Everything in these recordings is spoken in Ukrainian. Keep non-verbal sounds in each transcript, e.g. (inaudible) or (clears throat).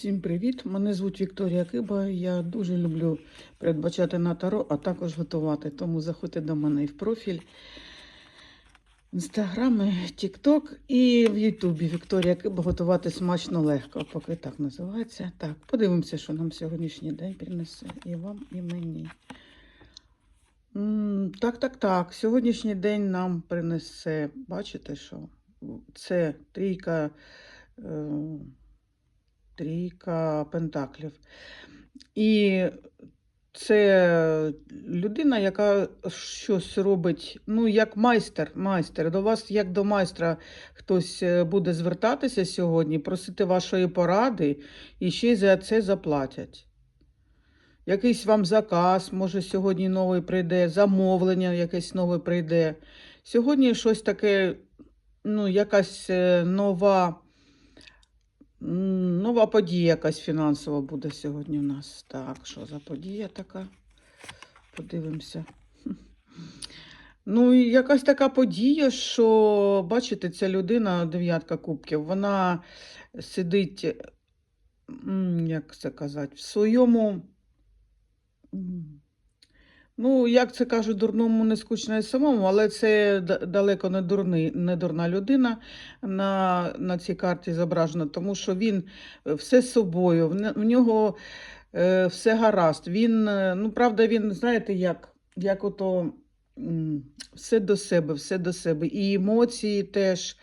Всім привіт! Мене звуть Вікторія Киба. Я дуже люблю передбачати на таро, а також готувати. Тому заходьте до мене і в профіль Інстаграми, Тікток і в Ютубі Вікторія Киба готувати смачно легко, поки так називається. Так, подивимося, що нам сьогоднішній день принесе і вам, і мені. Так, так, так. Сьогоднішній день нам принесе, бачите, що це трійка. Е Трійка пентаклів. І це людина, яка щось робить, ну, як майстер, майстер. До вас, як до майстра, хтось е, буде звертатися сьогодні, просити вашої поради, і ще й за це заплатять. Якийсь вам заказ, може, сьогодні новий прийде, замовлення якесь нове прийде. Сьогодні щось таке, ну, якась е, нова. Нова подія якась фінансова буде сьогодні у нас. Так, що за подія така? Подивимося. Ну, якась така подія, що, бачите, ця людина, дев'ятка кубків, вона сидить, як це казати, в своєму. Ну, як це кажуть, дурному не скучно і самому, але це далеко не, дурний, не дурна людина на, на цій карті зображена, тому що він е, все з собою, в, в нього е, все гаразд. Він, е, ну, правда, він, знаєте, як, як ото все до себе, все до себе. І емоції теж,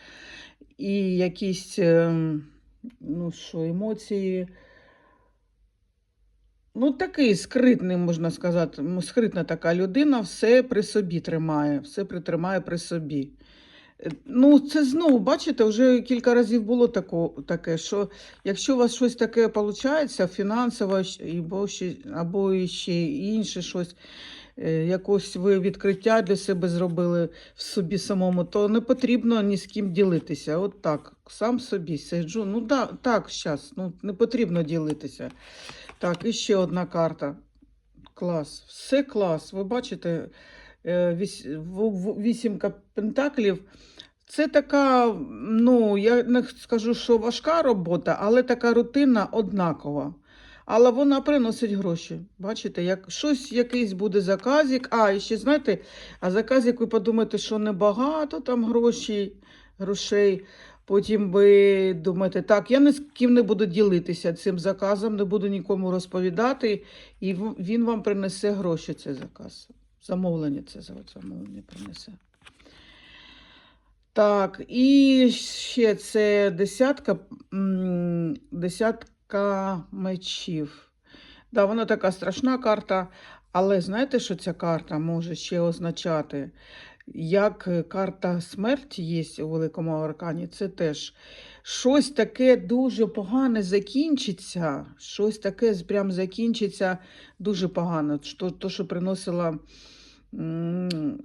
і якісь, е, ну що, емоції. Ну, такий скритний, можна сказати, скритна така людина, все при собі тримає, все притримає при собі. Е, Ну, це знову, бачите, вже кілька разів було тако, таке, що якщо у вас щось таке виходить, фінансово або ще, або ще інше щось, е, якось ви відкриття для себе зробили в собі самому, то не потрібно ні з ким ділитися. От так, сам собі сиджу. Ну да, так, зараз, ну, не потрібно ділитися. Так, і ще одна карта. Клас. Все клас. Ви бачите, е, вісімка пентаклів. Це така, ну, я не скажу, що важка робота, але така рутинна однакова. Але вона приносить гроші. Бачите, як щось якийсь буде заказик. А, і ще знаєте, а заказик, ви подумаєте, що небагато там грошей, грошей. Потім ви думаєте, так, я ні з ким не буду ділитися цим заказом, не буду нікому розповідати, і він вам принесе гроші, цей заказ. Замовлення це замовлення принесе. Так, і ще це десятка, десятка мечів. Да, вона така страшна карта, але знаєте, що ця карта може ще означати? Як е, карта смерті є у Великому Аркані, це теж щось таке дуже погане закінчиться, щось таке прям закінчиться дуже погано. То, то що приносила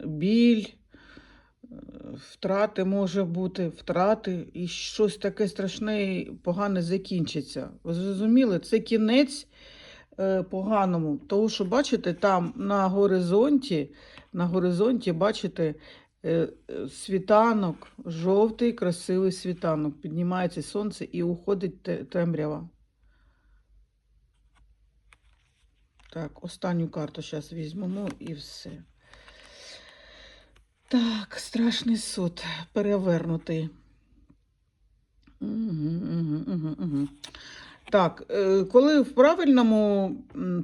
біль, е, втрати може бути, втрати, і щось таке страшне і погане закінчиться. Ви зрозуміли? Це кінець поганому. Тому що, бачите, там на горизонті, на горизонті, бачите, е, е, світанок, жовтий, красивий світанок. Піднімається сонце і уходить темрява. Так, останню карту зараз візьмемо і все. Так, страшний суд перевернутий. Угу, угу, угу, угу. Так, е, коли в правильному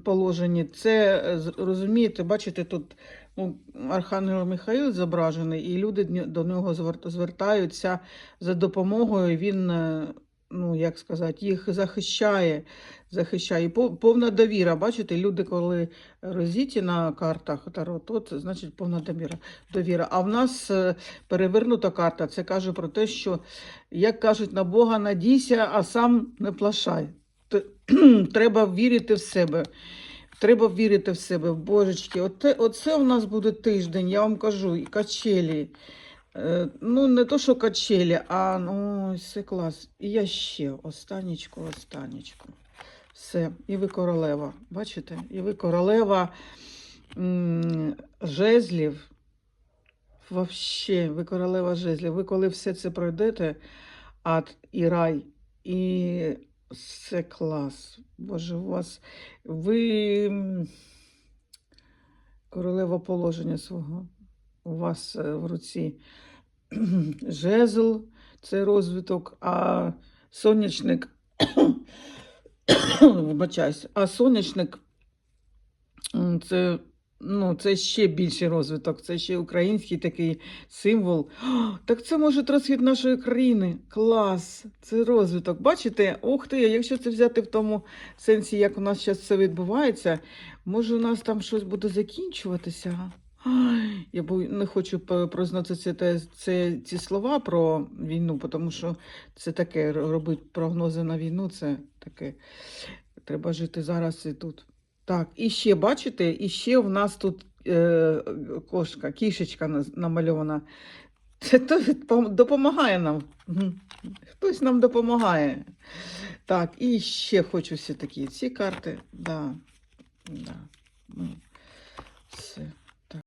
положенні, це е, розумієте, бачите, тут ну, Архангел Михаїл зображений, і люди до нього звер- звертаються за допомогою. Він, е, ну як сказати, їх захищає, захищає. Повна довіра. Бачите, люди, коли розіті на картах Таро, то це значить повна довіра. довіра. А в нас е, перевернута карта. Це каже про те, що як кажуть, на Бога надійся, а сам не плашай. (clears throat) Треба вірити в себе. Треба вірити в себе, божечки. Оце, оце у нас буде тиждень, я вам кажу, і качелі. Е, ну, не то, що качелі, а ну, все клас. І я ще останнічку, останнічку. Все, і ви королева. Бачите? І ви королева жезлів. Вообще, ви королева жезлів. Ви коли все це пройдете, ад і рай, і Це клас. Боже, у вас ви королева положення свого. У вас е, в руці (clears throat) жезл, це розвиток, а сонячник, (clears throat) вибачаюсь, а сонячник це, ну, це ще більший розвиток, це ще український такий символ. А, (gasps) Так це може розхід нашої країни. Клас! Це розвиток. Бачите? Ух ти, якщо це взяти в тому сенсі, як у нас зараз все відбувається, може у нас там щось буде закінчуватися. Я не хочу произносити це, ці слова про війну, тому що це таке робити прогнози на війну, це таке. Треба жити зараз і тут. Так, і ще бачите, і ще в нас тут е, кошка, кішечка намальована. Це то допомагає нам. Хтось нам допомагає. Так, і ще хочу все такі ці карти. Да, да. Ну,